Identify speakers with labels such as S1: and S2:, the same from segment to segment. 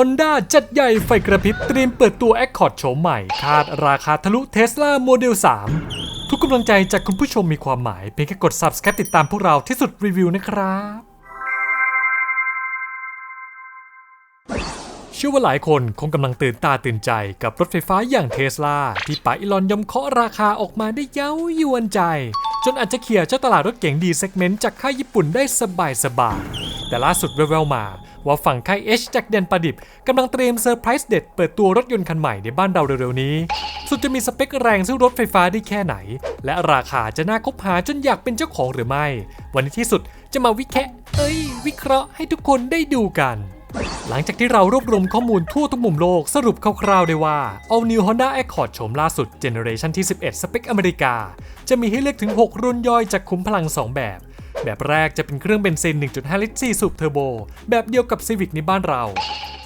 S1: Honda จัดใหญ่ไฟกระพริบเตรียมเปิดตัว Accord โฉมใหม่ คาดราคาทะลุ Tesla Model 3 ทุกกำลังใจจากคุณผู้ชมมีความหมาย เพียงแค่กด Subscribe ติดตามพวกเราที่สุดรีวิวนะครับเชื่อว่าหลายคนคงกำลังตื่นตาตื่นใจกับรถไฟฟ้าอย่างเทสลาที่ป๋าอีลอนยอมเคาะราคาออกมาได้เย้ายวนใจ จนอาจจะเขี่ยเจ้าตลาดรถเก๋งดีเซกเมนต์จากค่ายญี่ปุ่นได้สบายสบาย แต่ล่าสุดแว่วๆมา ว่าฝั่งค่าย H จากเดนประดิบกำลังเตรียมเซอร์ไพรส์เด็ดเปิดตัวรถยนต์คันใหม่ในบ้านเราเร็วๆนี้ สุดจะมีสเปคแรงสู้รถไฟฟ้าได้แค่ไหน และราคาจะน่าคบหาจนอยากเป็นเจ้าของหรือไม่ วันนี้ที่สุดจะมาวิแคะเอ้ย วิเคราะห์ให้ทุกคนได้ดูกันหลังจากที่เรารวบรวมข้อมูลทั่วทุกมุมโลกสรุปคร่าวๆได้ว่า All New Honda Accord โฉมล่าสุดเจเนอเรชันที่ 11 สเปคอเมริกา จะมีให้เลือกถึง 6 รุ่นย่อยจากคุ้มพลัง 2 แบบ แบบแรกจะเป็นเครื่องเบนซิน 1.5 ลิตร4สูบเทอร์โบ แบบเดียวกับ Civic ในบ้านเรา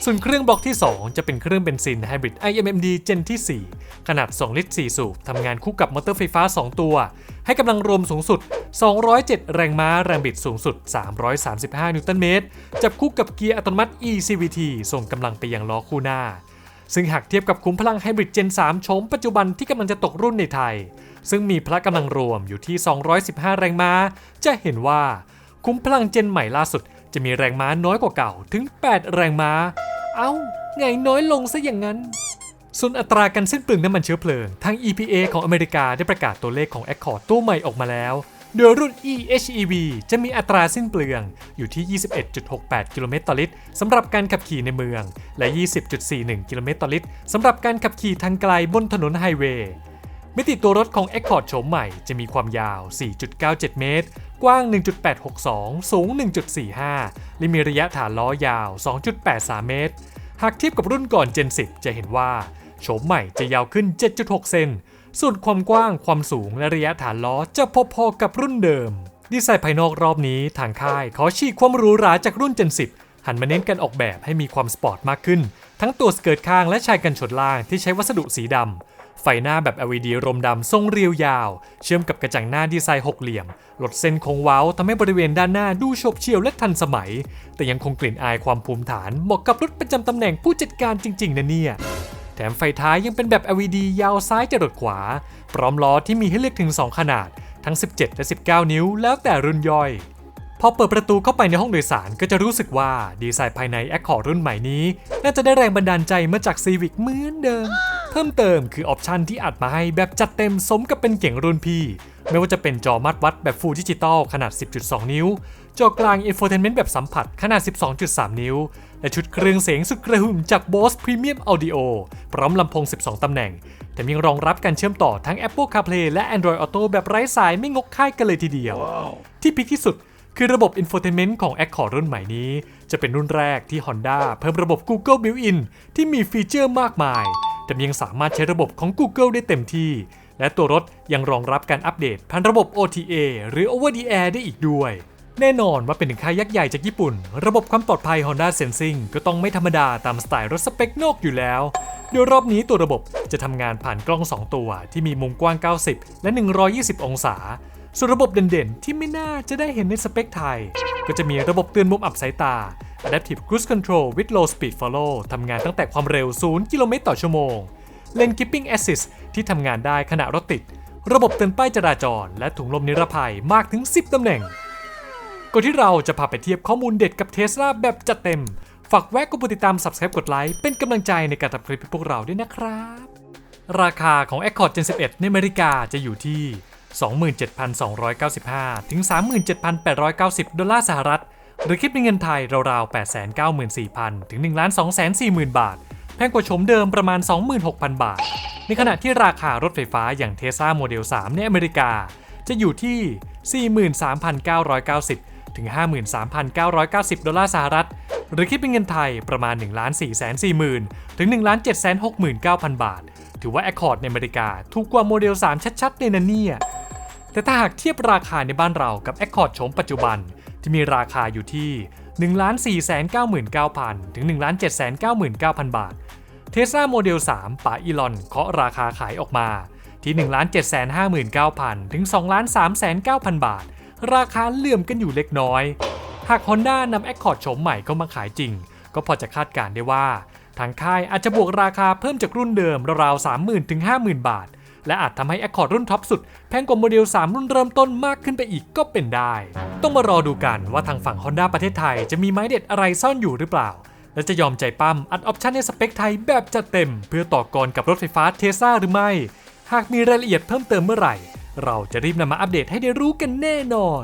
S1: ส่วนเครื่องบล็อกที่ 2 จะเป็นเครื่องเบนซิน Hybrid iMMD Gen ที่ 4 ขนาด 2 ลิตร4สูบทำงานคู่กับมอเตอร์ไฟฟ้า 2 ตัว ให้กำลังรวมสูงสุด 207 แรงม้าแรงบิดสูงสุด 335 นิวตันเมตร จับคู่กับเกียร์อัตโนมัติ eCVT ส่งกำลังไปยังล้อคู่หน้า ซึ่งหากเทียบกับคุ้มพลังไฮบริด Gen 3โฉมปัจจุบันที่กำลังจะตกรุ่นในไทย ซึ่งมีพละกำลังรวมอยู่ที่ 215 แรงม้า จะเห็นว่าคุ้มพลังเจนใหม่ล่าสุด จะมีแรงม้าน้อยกว่าเก่าถึง 8 แรงม้า เอ้าไงน้อยลงซะอย่างนั้น ส่วนอัตราการสิ้นเปลืองน้ำมันเชื้อเพลิง ทาง EPA ของอเมริกาได้ประกาศตัวเลขของ Accord ตัวใหม่ออกมาแล้ว โดยรุ่น eHEV จะมีอัตราสิ้นเปลืองอยู่ที่ 21.68 กิโลเมตรต่อลิตรสำหรับการขับขี่ในเมือง และ 20.41 กิโลเมตรต่อลิตรสำหรับการขับขี่ทางไกลบนถนนไฮเวย์มิติตัวรถของ Accord โฉมใหม่จะมีความยาว 4.97 เมตร กว้าง 1.862 สูง 1.45 และมีระยะฐานล้อยาว 2.83 เมตร หากเทียบกับรุ่นก่อน Gen 10 จะเห็นว่าโฉมใหม่จะยาวขึ้น 7.6 เซน ส่วนความกว้างความสูงและระยะฐานล้อจะพอๆกับรุ่นเดิม ดีไซน์ภายนอกรอบนี้ทางค่ายขอฉีกความหรูหราจากรุ่น Gen 10 หันมาเน้นการออกแบบให้มีความสปอร์ตมากขึ้น ทั้งตัวสเกิร์ตข้างและชายกันชนล่างที่ใช้วัสดุสีดำไฟหน้าแบบ LED รมดำทรงเรียวยาว เชื่อมกับกระจังหน้าดีไซน์หกเหลี่ยม ลดเส้นโค้งเว้าทำให้บริเวณด้านหน้าดูโฉบเฉี่ยวและทันสมัย แต่ยังคงกลิ่นอายความภูมิฐานเหมาะกับรถประจำตำแหน่งผู้จัดการจริงๆนะเนี่ย ถมไฟท้ายยังเป็นแบบ LED ยาวซ้ายจรดขวา พร้อมล้อที่มีให้เลือกถึง 2 ขนาด ทั้ง 17 และ 19 นิ้ว แล้วแต่รุ่นย่อย พอเปิดประตูเข้าไปในห้องโดยสารก็จะรู้สึกว่าดีไซน์ภายใน Accord รุ่นใหม่นี้ น่าจะได้แรงบันดาลใจมาจาก Civic เหมือนเดิม เพิ่มเติมคือออปชันที่อัดมาให้แบบจัดเต็มสมกับเป็นเก่งรุ่นพี่ไม่ว่าจะเป็นจอมัดวัดแบบ Full Digital ขนาด 10.2 นิ้ว จอกลาง Infotainment แบบสัมผัสขนาด 12.3 นิ้ว และชุดเครื่องเสียงสุดกระหึ่มจาก Bose Premium Audio พร้อมลำโพง 12 ตำแหน่ง แถมยังรองรับการเชื่อมต่อทั้ง Apple CarPlay และ Android Auto แบบไร้สายไม่งกค่ายกันเลยทีเดียวที่พีคที่สุดคือระบบ Infotainment ของ Accord รุ่นใหม่นี้ จะเป็นรุ่นแรกที่ Honda เพิ่มระบบ Google Built-in ที่มีฟีเจอร์มากมาย แต่ยังสามารถใช้ระบบของ Google ได้เต็มที่ และตัวรถยังรองรับการอัปเดตผ่านระบบ OTA หรือ Over the Air ได้อีกด้วย แน่นอนว่าเป็นถึงค่ายยักษ์ใหญ่จากญี่ปุ่น ระบบความปลอดภัย Honda Sensing ก็ต้องไม่ธรรมดาตามสไตล์รถสเปคนอกอยู่แล้ว โดยรอบนี้ตัวระบบจะทำงานผ่านกล้อง 2 ตัว ที่มีมุมกว้าง 90 และ 120 องศา ส่วนระบบเด่นๆ ที่ไม่น่าจะได้เห็นในสเปคไทย ก็จะมีระบบเตือนมุมอับสายตา Adaptive Cruise Control with Low Speed Follow ทำงานตั้งแต่ความเร็ว 0 กิโลเมตรต่อชั่วโมง Lane Keeping Assist ที่ทำงานได้ขณะรถติด ระบบเตือนป้ายจราจร และถุงลมนิรภัยมากถึง 10ตำแหน่ง ก่อนที่เราจะพาไปเทียบข้อมูลเด็ดกับเทสลาแบบจัดเต็ม ฝากแวะกดติดตาม Subscribe กดไลค์เป็นกำลังใจในการทำคลิปให้พวกเราด้วยนะครับ ราคาของ Accord Gen 11 ในอเมริกาจะอยู่ที่ 27,295 ถึง 37,890 ดอลลาร์สหรัฐ หรือคิดเป็นเงินไทยราวๆ 894,000 ถึง 1 240,000 บาท แพงกว่าโฉมเดิมประมาณ 26,000 บาท ในขณะที่ราคารถไฟฟ้าอย่าง Tesla Model 3 ในอเมริกา จะอยู่ที่ 43,990 ถึง 53,990 ดอลลาร์สหรัฐ หรือคิดเป็นเงินไทยประมาณ 1 4 4 0 0 0 0ถึง 1 7 6 9 0 0 0 บาท ถือว่า Accord ในอเมริกาถูกกว่าโมเดล 3 ชัดๆเลยนะเนี่ยแต่ถ้าหากเทียบราคาในบ้านเรากับ Accord โฉมปัจจุบันที่มีราคาอยู่ที่ 1 4 9 9 0 0 0 ถึง 1 7 9 9 0 0 0 บาทเทสลาโมเดล 3ป๋าอีลอนเคาะราคาขายออกมาที่ 1 7 5 9 0 0 0 ถึง 2 3 9 0 0 0 บาท ราคาเหลื่อมกันอยู่เล็กน้อย หาก Honda นำ Accord โฉมใหม่เข้ามาขายจริง ก็พอจะคาดการณ์ได้ว่า ทางค่ายอาจจะบวกราคาเพิ่มจากรุ่นเดิมราวๆ 30,000ถึง50,000 บาท และอาจทำให้ Accord รุ่นท็อปสุด แพงกว่าโมเดล 3 รุ่นเริ่มต้นมากขึ้นไปอีกก็เป็นได้ ต้องมารอดูกันว่าทางฝั่ง Honda ประเทศไทยจะมีไม้เด็ดอะไรซ่อนอยู่หรือเปล่า และจะยอมใจปั้มอัดออปชันในสเปคไทยแบบจัดเต็ม เพื่อต่อกรกับรถไฟฟ้าเทสลาหรือไม่ หากมีรายละเอียดเพิ่มเติมเมื่อไหร่ เราจะรีบนำมาอัปเดตให้ได้รู้กันแน่นอน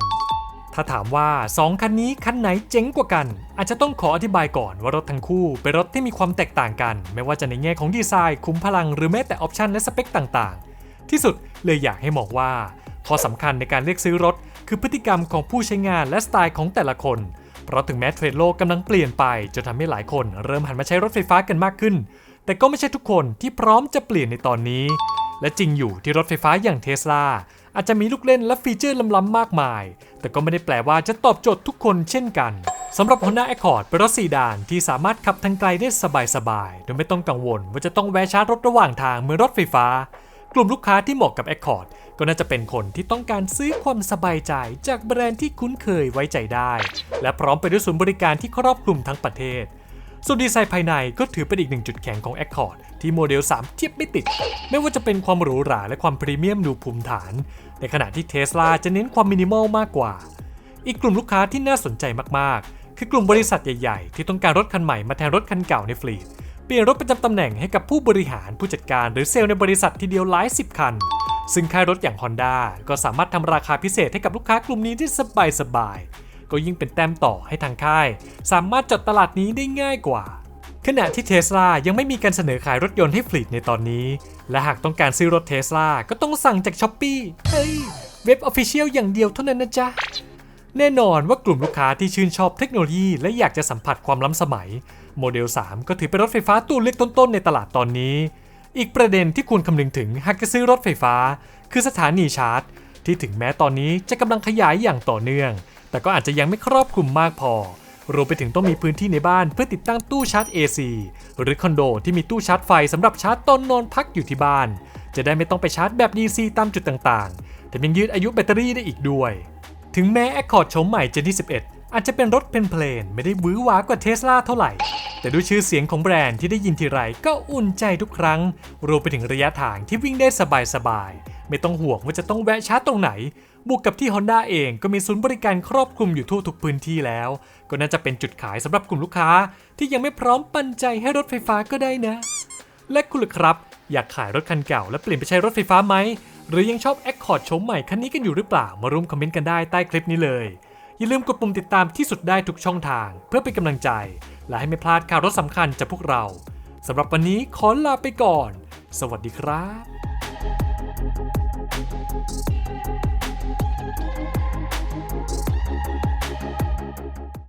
S1: ถ้าถามว่า 2 คันนี้คันไหนเจ๋งกว่ากัน อาจจะต้องขออธิบายก่อนว่ารถทั้งคู่เป็นรถที่มีความแตกต่างกัน ไม่ว่าจะในแง่ของดีไซน์คุ้มพลังหรือแม้แต่ออปชันและสเปคต่างๆ ที่สุดเลยอยากให้มองว่า ข้อสำคัญในการเลือกซื้อรถ คือพฤติกรรมของผู้ใช้งานและสไตล์ของแต่ละคนเพราะถึงแม้เทรนด์โลกกำลังเปลี่ยนไปจนทำให้หลายคนเริ่มหันมาใช้รถไฟฟ้ากันมากขึ้น แต่ก็ไม่ใช่ทุกคนที่พร้อมจะเปลี่ยนในตอนนี้ และจริงอยู่ที่รถไฟฟ้าอย่างเทสลาอาจจะมีลูกเล่นและฟีเจอร์ล้ำๆมากมาย แต่ก็ไม่ได้แปลว่าจะตอบโจทย์ทุกคนเช่นกันสำหรับ Honda Accord เป็นรถสีดานที่สามารถขับทางไกลได้สบายๆ โดยไม่ต้องกังวลว่าจะต้องแวะชาร์จรถระหว่างทางเหมือนรถไฟฟ้า กลุ่มลูกค้าที่เหมาะกับ Accord ก็น่าจะเป็นคนที่ต้องการซื้อความสบายใจจากแบรนด์ที่คุ้นเคยไว้ใจได้ และพร้อมไปด้วยศูนย์บริการที่ครอบคลุมทั้งประเทศ ส่วนดีไซน์ภายในก็ถือเป็นอีกหนึ่งจุดแข็งของ Accord ที่โมเดล 3 เทียบไม่ติด ไม่ว่าจะเป็นความหรูหราและความพรีเมียมดูภูมิฐาน ในขณะที่เทสลาจะเน้นความมินิมอลมากกว่า อีกกลุ่มลูกค้าที่น่าสนใจมากๆ คือกลุ่มบริษัทใหญ่ๆ ที่ต้องการรถคันใหม่มาแทนรถคันเก่าในฟลีตเปลี่ยนรถประจำตำแหน่งให้กับผู้บริหารผู้จัดการหรือเซลล์ในบริษัททีเดียวหลายสิบคัน ซึ่งค่ายรถอย่าง Honda ก็สามารถทำราคาพิเศษให้กับลูกค้ากลุ่มนี้ได้สบายๆ ก็ยิ่งเป็นแต้มต่อให้ทางค่าย สามารถจดตลาดนี้ได้ง่ายกว่า ขณะที่เทสลายังไม่มีการเสนอขายรถยนต์ให้ฟลีตในตอนนี้ และหากต้องการซื้อรถเทสลาก็ต้องสั่งจากช้อปปี้เฮ้ยเว็บออฟฟิเชียลอย่างเดียวเท่านั้นนะจ๊ะแน่นอนว่ากลุ่มลูกค้าที่ชื่นชอบเทคโนโลยี และอยากจะสัมผัสความล้ำสมัย โมเดล 3 ก็ถือเป็นรถไฟฟ้าตัวเล็กต้นๆ ในตลาดตอนนี้ อีกประเด็นที่ควรคำนึงถึงหากจะซื้อรถไฟฟ้า คือสถานีชาร์จ ที่ถึงแม้ตอนนี้จะกำลังขยายอย่างต่อเนื่อง แต่ก็อาจจะยังไม่ครอบคลุมมากพอ รวมไปถึงต้องมีพื้นที่ในบ้านเพื่อติดตั้งตู้ชาร์จ AC หรือคอนโดที่มีตู้ชาร์จไฟสำหรับชาร์จตอนนอนพักอยู่ที่บ้าน จะได้ไม่ต้องไปชาร์จแบบ DC ตามจุดต่างๆ แต่ยังยืดอายุแบตเตอรี่ได้อีกด้วย ถึงแม้ Accord โฉมใหม่ Gen ที่11 อาจจะเป็นรถเพลนๆไม่ได้วือหวากว่าเทสลาเท่าไหร่ แต่ด้วยชื่อเสียงของแบรนด์ที่ได้ยินทีไรก็อุ่นใจทุกครั้ง รวมไปถึงระยะทางที่วิ่งได้สบายๆไม่ต้องห่วงว่าจะต้องแวะชาร์จตรงไหน บวกกับที่ Honda เองก็มีศูนย์บริการครอบคลุมอยู่ทั่วทุกพื้นที่แล้ว ก็น่าจะเป็นจุดขายสำหรับกลุ่มลูกค้า ที่ยังไม่พร้อมปันใจให้รถไฟฟ้าก็ได้นะ และคุณล่ะครับ อยากขายรถคันเก่า และเปลี่ยนไปใช้รถไฟฟ้าไหม หรือยังชอบ Accord โฉมใหม่คันนี้กันอยู่หรือเปล่ามาร่วมคอมเมนต์กันได้ใต้คลิปนี้เลยอย่าลืมกดปุ่มติดตามที่สุดได้ทุกช่องทาง เพื่อเป็นกำลังใจ และให้ไม่พลาดข่าวรถสำคัญจากพวกเราสำหรับวันนี้ขอลาไปก่อน สวัสดีครับ